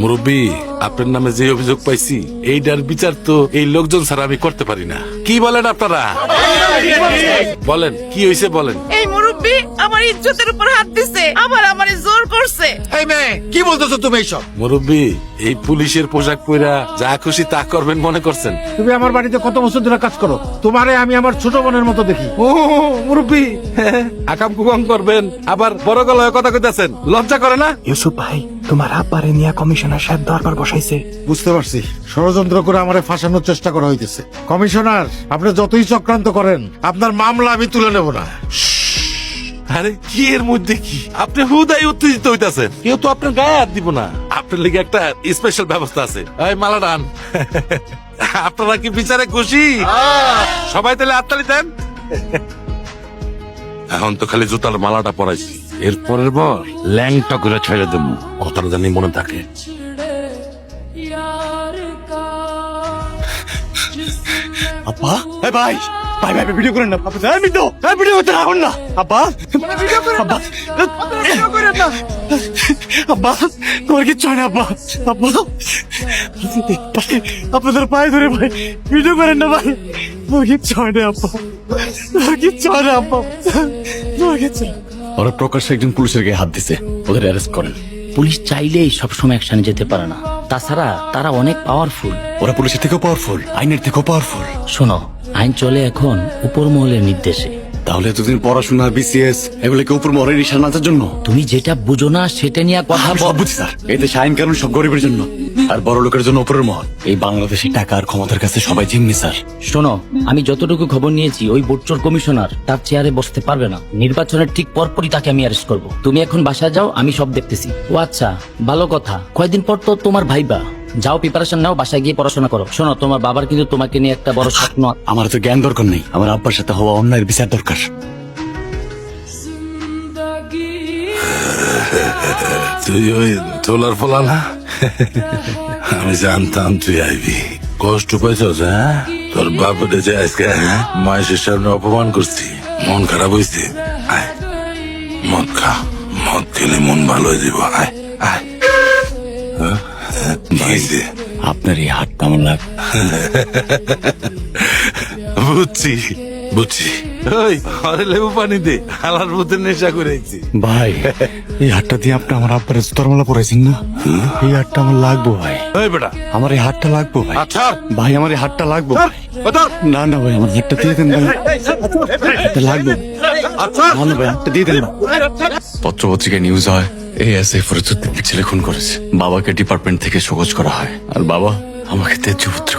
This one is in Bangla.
মুরব্বী, আপনার নামে যে অভিযোগ পাইছি এইটার বিচার তো এই লোকজন ছাড়া আমি করতে পারি না। কি বলেন আপনারা? বলেন, কি হয়েছে বলেন? আমার ইজ্জতের উপর হাত দিছে আবার আমারে জোর করছে। এই মেয়ে কি বলতেছো তুমি এইসব? মুরব্বী এই পুলিশের পোশাক পরা যা খুশি তা করবেন মনে করছেন। তুমি আমার বাড়িতে কত বছর ধরে কাজ করো তোমারে আমি আমার ছোট বোনের মতো দেখি। ও মুরব্বী আকাম কুকাম করবেন আবার বড় গলায় কথা কইতাছেন লজ্জা করে না? ইউসুফ ভাই তোমার আব্বারে নিয়ে কমিশনার সাহেব দরবার বসাইছে। বুঝতে পারছি ষড়যন্ত্র করে আমারে ফাঁসানোর চেষ্টা করা হইতেছে। কমিশনার আপনি যতই চক্রান্ত করেন আপনার মামলা আমি তুলে নেব না। আরে কি এর মধ্যে কি? আপনি হুদাই উত্তেজিত হইতাছেন। কেউ তো আপনার গায়ে হাত দিব না। আপনার লিগে একটা স্পেশাল ব্যবস্থা আছে। এই মালা ডান আপনারা কি বিচারে খুশি? সবাই তাহলে হাততালি দেন। এখন তো খালি জুতার মালাটা পরাইছি। এরপরের বার ল্যাংটা করে ছেড়ে দেবো। কথাটা জানি মনে থাকে। এ ভাই। ভাই ভাই ভিডিও করেন না। আপনি আমি তো এই ভিডিও করতে রাখুন না। আব্বা। ভিডিও করেন আব্বা। ভিডিও করেন না। আব্বা তোমার না আব্বা। আব্বা। আপনাদের পায়ে ধরে ভাই ভিডিও করেন না ভাই। তোমার কি চয় না আব্বা। তোমার কি চয় না আব্বা। তোমার ওরা প্রকাশ্যে একজন পুলিশের গায়ে হাত দিছে। ওদের অ্যারেস্ট করেন। পুলিশ চাইলেই সবসময় অ্যাকশনে যেতে পারে না। তাছাড়া তারা অনেক পাওয়ারফুল ওরা পুলিশের থেকেও পাওয়ারফুল আইনের থেকেও পাওয়ারফুল শোনো আইন চলে এখন উপর মহলের নির্দেশে। তাহলে এতদিন পড়াশোনা বিসিএস এগুলোকে উপর মহলের নিশান নাচার জন্য? তুমি যেটা বুঝো না সেটা নিয়ে কথা সব বুঝি স্যার। এই দেশে আইন কানুন সব গরিবের জন্য আর বড় লোকের জন্য উপরের মহল। এই বাংলাদেশে টাকা আর ক্ষমতার কাছে সবাই জিম্মি স্যার। শোনো আমি যতটুকু খবর নিয়েছি ওই বোর্ডচোর কমিশনার তার চেয়ারে বসতে পারবে না। নির্বাচনের ঠিক পরপরই তাকে আমি অ্যারেস্ট করব। তুমি এখন বাসায় যাও আমি সব দেখতেছি। ও আচ্ছা ভালো কথা। কয়দিন পর তো তোমার ভাইবা। যাও প্রিপারেশন নাও বাসায় গিয়ে পড়াশোনা করো। শোনো তোমার বাবার কিন্তু তোমাকে নিয়ে একটা বড় স্বপ্ন আমার তো জ্ঞান দরকার নেই। আমার আব্বার সাথে হওয়া অন্যায়ের বিচার দরকার। তুই ওই তোলার ফলা না আমি জানতাম তুই আইবি। কষ্ট পাইছস হ্যাঁ? তোর বাপরে যে আজকে হ্যাঁ? মায়ের সামনে অপমান করছি। মন খারাপ হয়েছে আয় মদ খা। মদ খেলে মন ভালো হয়ে যাব আয় আয়। হ্যাঁ? কি আপনার এই হাত কেমন লাগ বুঝছি বুঝছি ওই আরে লেবু পানি দে হালার মধ্যে নেশা করেছি ভাই এই হাতটা দিয়ে আপনি আমার আব্বার স্তরমালা পড়াইছেন না এই হাতটা আমার লাগবো ভাই ওই বেটা আমার এই হাতটা লাগবো ভাই আচ্ছা ভাই আমার এই হাতটা লাগবো ভাই। না না ভাই আমার হাতটা দিয়ে দেন ভাই হাতটা লাগবে আচ্ছা না ভাই হাতটা দিয়ে দেন পত্র পত্রিকায় নিউজ হয় এই এস এ ফরিদুদ্দিন ছেলে খুন করেছে। বাবাকে ডিপার্টমেন্ট থেকে সহজ করা হয়। আর বাবা আমাকে তেজ্য পুত্র